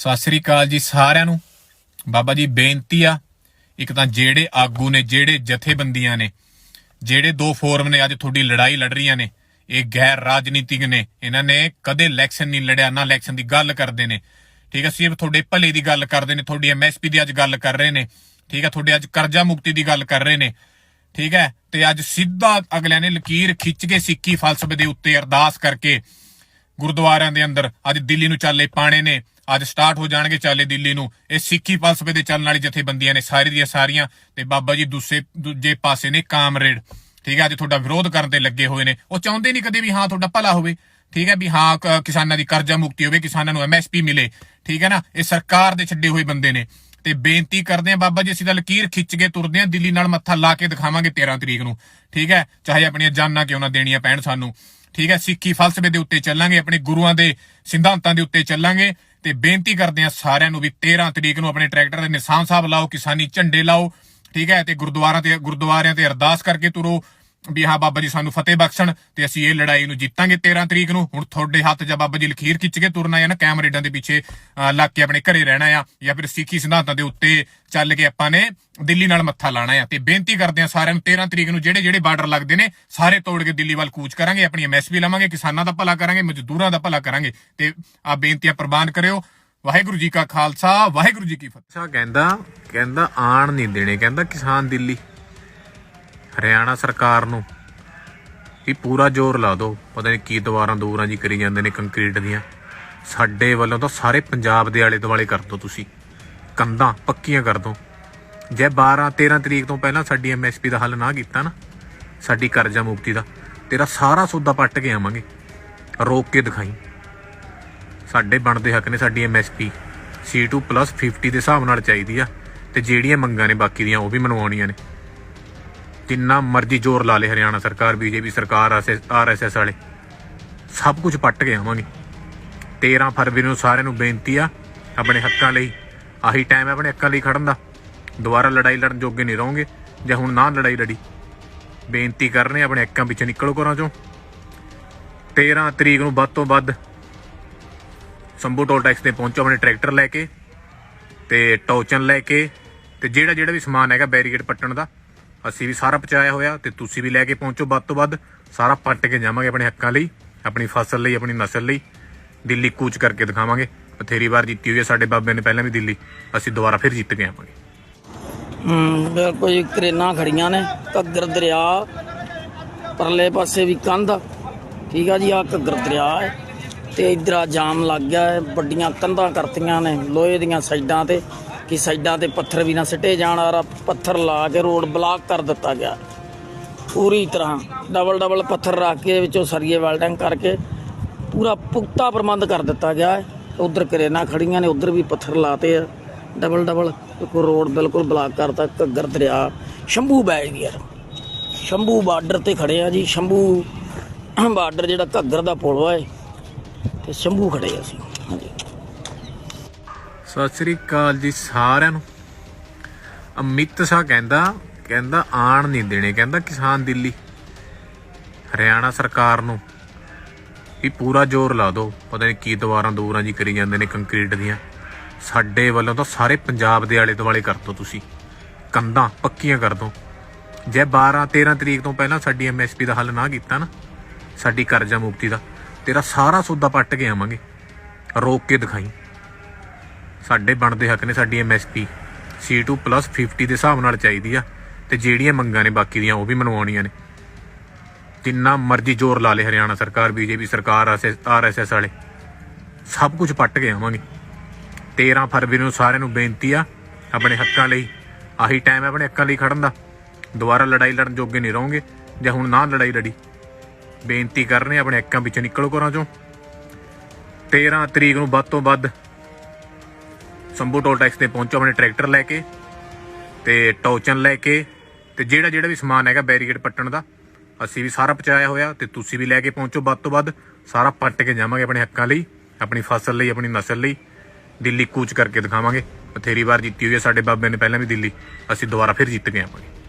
ਸਤਿ ਸ੍ਰੀ ਅਕਾਲ ਜੀ ਸਾਰਿਆਂ ਨੂੰ। ਬਾਬਾ ਜੀ, ਬੇਨਤੀ ਆ, ਇੱਕ ਤਾਂ ਜਿਹੜੇ ਆਗੂ ਨੇ, ਜਿਹੜੇ ਜਥੇਬੰਦੀਆਂ ਨੇ, ਜਿਹੜੇ ਦੋ ਫੋਰਮ ਨੇ ਅੱਜ ਤੁਹਾਡੀ ਲੜਾਈ ਲੜ ਰਹੀਆਂ ਨੇ, ਇਹ ਗੈਰ ਰਾਜਨੀਤਿਕ ਨੇ, ਇਹਨਾਂ ਨੇ ਕਦੇ ਇਲੈਕਸ਼ਨ ਨਹੀਂ ਲੜਿਆ, ਨਾ ਇਲੈਕਸ਼ਨ ਦੀ ਗੱਲ ਕਰਦੇ ਨੇ। ਠੀਕ ਹੈ ਸਿਰਫ ਤੁਹਾਡੇ ਭਲੇ ਦੀ ਗੱਲ ਕਰਦੇ ਨੇ, ਤੁਹਾਡੀ ਐਮਐਸਪੀ ਦੀ ਅੱਜ ਗੱਲ ਕਰ ਰਹੇ ਨੇ, ਠੀਕ ਹੈ ਤੁਹਾਡੇ ਅੱਜ ਕਰਜ਼ਾ ਮੁਕਤੀ ਦੀ ਗੱਲ ਕਰ ਰਹੇ ਨੇ, ਠੀਕ ਹੈ ਤੇ ਅੱਜ ਸਿੱਧਾ ਅਗਲਿਆਂ ਨੇ ਲਕੀਰ ਖਿੱਚ ਕੇ ਸਿੱਕੀ ਫਲਸਫੇ ਦੇ ਉੱਤੇ ਅਰਦਾਸ ਕਰਕੇ ਗੁਰਦੁਆਰਿਆਂ ਦੇ ਅੰਦਰ ਅੱਜ ਦਿੱਲੀ ਨੂੰ ਚਾਲੇ ਪਾਣੇ ਨੇ ਅੱਜ ਸਟਾਰਟ ਹੋ ਜਾਣਗੇ ਚਾਲੇ ਦਿੱਲੀ ਨੂੰ। ਇਹ ਸਿੱਖੀ ਫਲਸਫੇ ਦੇ ਚੱਲਣ ਵਾਲੀ ਜਥੇਬੰਦੀਆਂ ਨੇ ਸਾਰੀ ਦੀਆਂ ਸਾਰੀਆਂ। ਤੇ ਬਾਬਾ ਜੀ ਦੂਸਰੇ ਦੂਜੇ ਪਾਸੇ ਨੇ ਕਾਮਰੇਡ। ਠੀਕ ਹੈ, ਅੱਜ ਤੁਹਾਡਾ ਵਿਰੋਧ ਕਰਨ ਤੇ ਲੱਗੇ ਹੋਏ ਨੇ। ਉਹ ਚਾਹੁੰਦੇ ਨਹੀਂ ਕਦੇ ਵੀ ਹਾਂ ਤੁਹਾਡਾ ਭਲਾ ਹੋਵੇ। ਠੀਕ ਹੈ, ਵੀ ਹਾਂ ਕ- ਕਿਸਾਨਾਂ ਦੀ ਕਰਜ਼ਾ ਮੁਕਤੀ ਹੋਵੇ, ਕਿਸਾਨਾਂ ਨੂੰ ਐਮਐਸਪੀ ਮਿਲੇ। ਠੀਕ ਹੈ ਨਾ, ਇਹ ਸਰਕਾਰ ਦੇ ਛੱਡੇ ਹੋਏ ਬੰਦੇ ਨੇ। ਤੇ ਬੇਨਤੀ ਕਰਦੇ ਆ ਬਾਬਾ ਜੀ, ਅਸੀਂ ਤਾਂ ਲਕੀਰ ਖਿੱਚ ਕੇ ਤੁਰਦੇ ਆ ਦਿੱਲੀ ਨਾਲ ਮੱਥਾ ਲਾ ਕੇ ਦਿਖਾਵਾਂਗੇ 13 ਤਰੀਕ ਨੂੰ। ਠੀਕ ਹੈ, ਚਾਹੇ ਆਪਣੀਆਂ ਜਾਨਾਂ ਕਿਉਂ ਨਾ ਦੇਣੀਆਂ ਪੈਣ ਸਾਨੂੰ। ਠੀਕ ਹੈ, ਸਿੱਖੀ ਫਲਸਫੇ ਦੇ ਉੱਤੇ ਚੱਲਾਂਗੇ, ਆਪਣੇ ਗੁਰੂਆਂ ਦੇ ਸਿਧਾਂਤਾਂ ਦੇ ਉੱਤੇ ਚੱਲਾਂਗੇ ਤੇ ਬੇਨਤੀ ਕਰਦੇ ਆ ਸਾਰਿਆਂ ਨੂੰ ਵੀ 13 ਤਰੀਕ ਨੂੰ ਆਪਣੇ ਟਰੈਕਟਰ ਦੇ ਨਿਸ਼ਾਨ ਸਾਹਿਬ ਲਾਓ, ਕਿਸਾਨੀ ਝੰਡੇ ਲਾਓ, ਠੀਕ ਹੈ, ਤੇ ਗੁਰਦੁਆਰਾਂ ਤੇ, ਗੁਰਦੁਆਰਿਆਂ ਤੇ ਅਰਦਾਸ ਕਰਕੇ ਤੁਰੋ ਵੀ ਹਾਂ ਬਾਬਾ ਜੀ ਸਾਨੂੰ ਫਤਿਹ ਬਖਸ਼ਣ ਤੇ ਅਸੀਂ ਇਹ ਲੜਾਈ ਨੂੰ ਜਿੱਤਾਂਗੇ 13 ਤਰੀਕ ਨੂੰ। ਹੁਣ ਤੁਹਾਡੇ ਹੱਥ 'ਚ ਬਾਬਾ ਜੀ ਲਖੀਰ ਖਿੱਚ ਕੇ ਤੁਰਨਾ ਹੈ ਨਾ ਕੈਮਰੇਡਾਂ ਦੇ ਪਿੱਛੇ ਲੱਗ ਕੇ ਆਪਣੇ ਘਰੇ ਰਹਿਣਾ ਆ ਜਾਂ ਫਿਰ ਸਿੱਖੀ ਸਿਧਾਂਤਾਂ ਦੇ ਉੱਤੇ ਚੱਲ ਕੇ ਆਪਾਂ ਨੇ ਦਿੱਲੀ ਨਾਲ ਮੱਥਾ ਲਾਣਾ ਆ ਤੇ ਬੇਨਤੀ ਕਰਦੇ ਆ ਸਾਰਿਆਂ ਨੂੰ 13 ਤਰੀਕ ਨੂੰ ਜਿਹੜੇ ਜਿਹੜੇ ਬਾਰਡਰ ਲੱਗਦੇ ਨੇ, ਸਾਰੇ ਤੋੜ ਕੇ ਦਿੱਲੀ ਵੱਲ ਕੂਚ ਕਰਾਂਗੇ, ਆਪਣੀ ਐਮਐਸਪੀ ਲਵਾਂਗੇ, ਕਿਸਾਨਾਂ ਦਾ ਭਲਾ ਕਰਾਂਗੇ, ਮਜ਼ਦੂਰਾਂ ਦਾ ਭਲਾ ਕਰਾਂਗੇ। ਤੇ ਆ ਬੇਨਤੀਆਂ ਪ੍ਰਵਾਨ ਕਰਿਓ। ਵਾਹਿਗੁਰੂ ਜੀ ਕਾ ਖਾਲਸਾ, ਵਾਹਿਗੁਰੂ ਜੀ ਕੀ ਫਤਿਹ। ਕਹਿੰਦਾ ਕਹਿੰਦਾ ਆਣ ਨਹੀਂ ਦੇਣੇ, ਕਹਿੰਦਾ ਕਿਸਾਨ ਦਿੱਲੀ। ਹਰਿਆਣਾ ਸਰਕਾਰ ਨੂੰ ਵੀ ਪੂਰਾ ਜ਼ੋਰ ਲਾ ਦਿਓ। ਪਤਾ ਨਹੀਂ ਕੀ ਦੁਆਰਾਂ ਦੂਰਾਂ ਜੀ ਕਰੀ ਜਾਂਦੇ ਨੇ ਕੰਕਰੀਟ ਦੀਆਂ। ਸਾਡੇ ਵੱਲੋਂ ਤਾਂ ਸਾਰੇ ਪੰਜਾਬ ਦੇ ਆਲੇ ਦੁਆਲੇ ਕਰ ਦਿਓ ਤੁਸੀਂ। ਕੰਧਾਂ ਪੱਕੀਆਂ ਕਰ ਦਿਓ। ਜੇ 12 13 ਤਰੀਕ ਤੋਂ ਪਹਿਲਾਂ ਸਾਡੀ ਐਮਐਸਪੀ ਦਾ ਹੱਲ ਨਾ ਕੀਤਾ ਨਾ, ਸਾਡੀ ਕਰਜ਼ਾ ਮੁਕਤੀ ਦਾ, ਤੇਰਾ ਸਾਰਾ ਸੌਦਾ ਪੱਟ ਕੇ ਆਵਾਂਗੇ। ਰੋਕ ਕੇ ਦਿਖਾਈ। ਸਾਡੇ ਬਣਦੇ ਹੱਕ ਨੇ ਸਾਡੀ ਐਮਐਸਪੀ C2 50 ਦੇ ਹਿਸਾਬ ਨਾਲ ਚਾਹੀਦੀ ਆ। ਤੇ ਜਿਹੜੀਆਂ ਮੰਗਾਂ ਨੇ ਬਾਕੀ ਦੀਆਂ ਉਹ ਵੀ ਮਨਵਾਉਣੀਆਂ ਨੇ। ਜਿੰਨਾ ਮਰਜ਼ੀ ਜ਼ੋਰ ਲਾ ਲੇ ਹਰਿਆਣਾ ਸਰਕਾਰ, ਬੀਜੇਪੀ ਸਰਕਾਰ ਆਰਐਸਐਸ ਵਾਲੇ। ਸਭ ਕੁਝ ਪੱਟ ਕੇ ਆਵਾਂਗੇ। 13 ਫਰਵਰੀ ਨੂੰ ਸਾਰਿਆਂ ਨੂੰ ਬੇਨਤੀ ਆ, ਆਪਣੇ ਹੱਕਾਂ ਲਈ। ਆਹੀ ਟਾਈਮ ਹੈ ਆਪਣੇ ਹੱਕਾਂ ਲਈ ਖੜਨ ਦਾ। ਦੁਬਾਰਾ ਲੜਾਈ ਲੜਨ ਜੋਗੇ ਨਹੀਂ ਰਹੋਗੇ, ਜਾਂ ਹੁਣ ਨਾ ਲੜਾਈ ਲੜੀ। ਬੇਨਤੀ ਕਰਨੇ ਆਪਣੇ ਹੱਕਾਂ ਵਿੱਚ ਨਿਕਲੋ ਘਰਾਂ ਚੋਂ। 13 ਤਰੀਕ ਨੂੰ ਵੱਧ ਤੋਂ ਵੱਧ ਸੰਭੂ ਟੋਲ ਟੈਕਸ ਤੇ ਪਹੁੰਚੋ, ਆਪਣੇ ਟਰੈਕਟਰ ਲੈ ਕੇ ਤੇ ਟੋਚਨ ਲੈ ਕੇ ਤੇ ਜਿਹੜਾ ਜਿਹੜਾ ਵੀ ਸਮਾਨ ਹੈਗਾ, ਬੈਰੀਕੇਡ ਪੱਟਣ ਦਾ। ਅਸੀਂ ਵੀ ਸਾਰਾ ਪਹੁੰਚਾਇਆ ਹੋਇਆ ਤੇ ਤੁਸੀਂ ਵੀ ਲੈ ਕੇ ਪਹੁੰਚੋ ਵੱਧ ਤੋਂ ਵੱਧ। ਸਾਰਾ ਪੱਟ ਕੇ ਜਾਵਾਂਗੇ ਆਪਣੇ ਹੱਕਾਂ ਲਈ, ਆਪਣੀ ਫਸਲ ਲਈ, ਆਪਣੀ ਨਸਲ ਲਈ। ਦਿੱਲੀ ਕੂਚ ਕਰਕੇ ਦਿਖਾਵਾਂਗੇ। ਬਥੇਰੀ ਵਾਰ ਜਿੱਤੀ ਹੋਈ ਹੈ ਸਾਡੇ ਬਾਬੇ ਨੇ ਪਹਿਲਾਂ ਵੀ ਦਿੱਲੀ। ਅਸੀਂ ਦੁਬਾਰਾ ਫਿਰ ਜਿੱਤ ਕੇ ਆਵਾਂਗੇ। ਹਮ, ਬਿਲਕੁਲ ਕਰੇਨਾ ਖੜੀਆਂ ਨੇ। ਘੱਗਰ ਦਰਿਆ, ਪਰਲੇ ਪਾਸੇ ਵੀ ਕੰਧ। ਠੀਕ ਆ ਜੀ ਆ ਘੱਗਰ ਦਰਿਆ ਹੈ। ਤੇ ਇਧਰ ਆ ਜਾਮ ਲੱਗ ਗਿਆ ਹੈ। ਵੱਡੀਆਂ ਕੰਧਾਂ ਕਰਤੀਆਂ ਨੇ ਲੋਹੇ ਦੀਆਂ ਸਾਈਡਾਂ ਤੇ। ਕਿ ਸਾਈਡਾਂ ਤੇ ਪੱਥਰ ਵੀ ਨਾ ਸਿੱਟੇ ਜਾਣ ਆ ਪੱਥਰ ਲਾ ਕੇ ਰੋਡ ਬਲਾਕ ਕਰ ਦਿੱਤਾ ਗਿਆ। ਪੂਰੀ ਤਰ੍ਹਾਂ ਡਬਲ ਡਬਲ ਪੱਥਰ ਰੱਖ ਕੇ ਵਿੱਚੋਂ ਸਰੀਏ ਵੈਲਡਿੰਗ ਕਰਕੇ ਪੂਰਾ ਪੁਖਤਾ ਪ੍ਰਬੰਧ ਕਰ ਦਿੱਤਾ ਗਿਆ ਹੈ। ਉਧਰ ਕਰੇਨਾ ਖੜੀਆਂ ਨੇ, ਉਧਰ ਵੀ ਪੱਥਰ ਲਾਤੇ ਆ। ਡਬਲ ਡਬਲ ਕੋ ਰੋਡ ਬਿਲਕੁਲ ਬਲਾਕ ਕਰਤਾ ਘੱਗਰ ਦਰਿਆ, ਸ਼ੰਭੂ ਬੈਜ ਗਿਆ। ਸ਼ੰਭੂ ਬਾਰਡਰ ਤੇ ਖੜੇ ਆ ਜੀ, ਸ਼ੰਭੂ ਬਾਰਡਰ ਜਿਹੜਾ ਘੱਗਰ ਦਾ ਪੁਲ ਵਾ ਇਹ, ਤੇ ਸ਼ੰਭੂ ਖੜੇ ਆ ਅਸੀਂ। ਹਾਂਜੀ। ਸਤਿ ਸ੍ਰੀ ਅਕਾਲ ਜੀ ਸਾਰਿਆਂ ਨੂੰ। ਅਮਿਤ ਸ਼ਾਹ ਕਹਿੰਦਾ ਕਹਿੰਦਾ ਆਣ ਨਹੀਂ ਦੇਣੇ, ਕਹਿੰਦਾ ਕਿਸਾਨ ਦਿੱਲੀ, ਹਰਿਆਣਾ ਸਰਕਾਰ ਨੂੰ ਵੀ ਪੂਰਾ ਜ਼ੋਰ ਲਾ ਦਿਓ। ਪਤਾ ਨਹੀਂ ਕੀ ਦੁਆਰਾਂ ਦੂਰਾਂ ਜੀ ਕਰੀ ਜਾਂਦੇ ਨੇ ਕੰਕਰੀਟ ਦੀਆਂ। ਸਾਡੇ ਵੱਲੋਂ ਤਾਂ ਸਾਰੇ ਪੰਜਾਬ ਦੇ ਆਲੇ ਦੁਆਲੇ ਕਰ ਦਿਓ ਤੁਸੀਂ। ਕੰਧਾਂ ਪੱਕੀਆਂ ਕਰ ਦਿਓ। ਜੇ 12 13 ਤਰੀਕ ਤੋਂ ਪਹਿਲਾਂ ਸਾਡੀ ਐਮਐਸਪੀ ਦਾ ਹੱਲ ਨਾ ਕੀਤਾ ਨਾ, ਸਾਡੀ ਕਰਜ਼ਾ ਮੁਕਤੀ ਦਾ, ਤੇਰਾ ਸਾਰਾ ਸੌਦਾ ਪੱਟ ਕੇ ਆਵਾਂਗੇ। ਰੋਕ ਕੇ ਦਿਖਾਈ। ਸਾਡੇ ਬਣਦੇ ਹੱਕ ਨੇ ਸਾਡੀ ਐਮਐਸਪੀ C2 50 ਦੇ ਹਿਸਾਬ ਨਾਲ ਚਾਹੀਦੀ ਆ ਤੇ ਜਿਹੜੀਆਂ ਮੰਗਾਂ ਨੇ ਬਾਕੀ ਦੀਆਂ ਉਹ ਵੀ ਮਨਵਾਉਣੀਆਂ ਨੇ। ਜਿੰਨਾ ਮਰਜ਼ੀ ਜ਼ੋਰ ਲਾ ਲੇ ਹਰਿਆਣਾ ਸਰਕਾਰ, ਬੀਜੇਪੀ ਸਰਕਾਰ ਆਰਐਸਐਸ ਵਾਲੇ। ਸਭ ਕੁਝ ਪੱਟ ਕੇ ਆਵਾਂਗੇ। 13 ਫਰਵਰੀ ਨੂੰ ਸਾਰਿਆਂ ਨੂੰ ਬੇਨਤੀ ਆ ਆਪਣੇ ਹੱਕਾਂ ਲਈ। ਆਹੀ ਟਾਈਮ ਹੈ ਆਪਣੇ ਹੱਕਾਂ ਲਈ ਖੜਨ ਦਾ। ਦੁਬਾਰਾ ਲੜਾਈ ਲੜਨ ਜੋਗੇ ਨਹੀਂ ਰਹੋਗੇ, ਜਾਂ ਹੁਣ ਨਾ ਲੜਾਈ ਲੜੀ। ਬੇਨਤੀ ਕਰਨੇ ਆਪਣੇ ਹੱਕਾਂ ਵਿੱਚ ਨਿਕਲੋ ਘਰਾਂ ਚੋਂ। 13 ਤਰੀਕ ਨੂੰ ਵੱਧ ਤੋਂ ਵੱਧ ਸੰਭੂ ਟੋਲ ਟੈਕਸ ਤੇ ਪਹੁੰਚੋ, ਆਪਣੇ ਟਰੈਕਟਰ ਲੈ ਕੇ ਤੇ ਟੋਚਨ ਲੈ ਕੇ ਤੇ ਜਿਹੜਾ ਜਿਹੜਾ ਵੀ ਸਮਾਨ ਹੈਗਾ ਬੈਰੀਕੇਡ ਪੱਟਣ ਦਾ, ਅਸੀਂ ਵੀ ਸਾਰਾ ਪਹੁੰਚਾਇਆ ਹੋਇਆ ਤੇ ਤੁਸੀਂ ਵੀ ਲੈ ਕੇ ਪਹੁੰਚੋ। ਵੱਧ ਤੋਂ ਵੱਧ ਸਾਰਾ ਪੱਟ ਕੇ ਜਾਵਾਂਗੇ ਆਪਣੇ ਹੱਕਾਂ ਲਈ, ਆਪਣੀ ਫਸਲ ਲਈ, ਆਪਣੀ ਨਸਲ ਲਈ। ਦਿੱਲੀ ਕੂਚ ਕਰਕੇ ਦਿਖਾਵਾਂਗੇ। ਬਥੇਰੀ ਵਾਰ ਜਿੱਤੀ ਹੋਈ ਹੈ ਸਾਡੇ ਬਾਬੇ ਨੇ, ਪਹਿਲਾਂ ਵੀ ਦਿੱਲੀ। ਅਸੀਂ ਦੁਬਾਰਾ ਫਿਰ ਜਿੱਤ ਕੇ ਆਵਾਂਗੇ।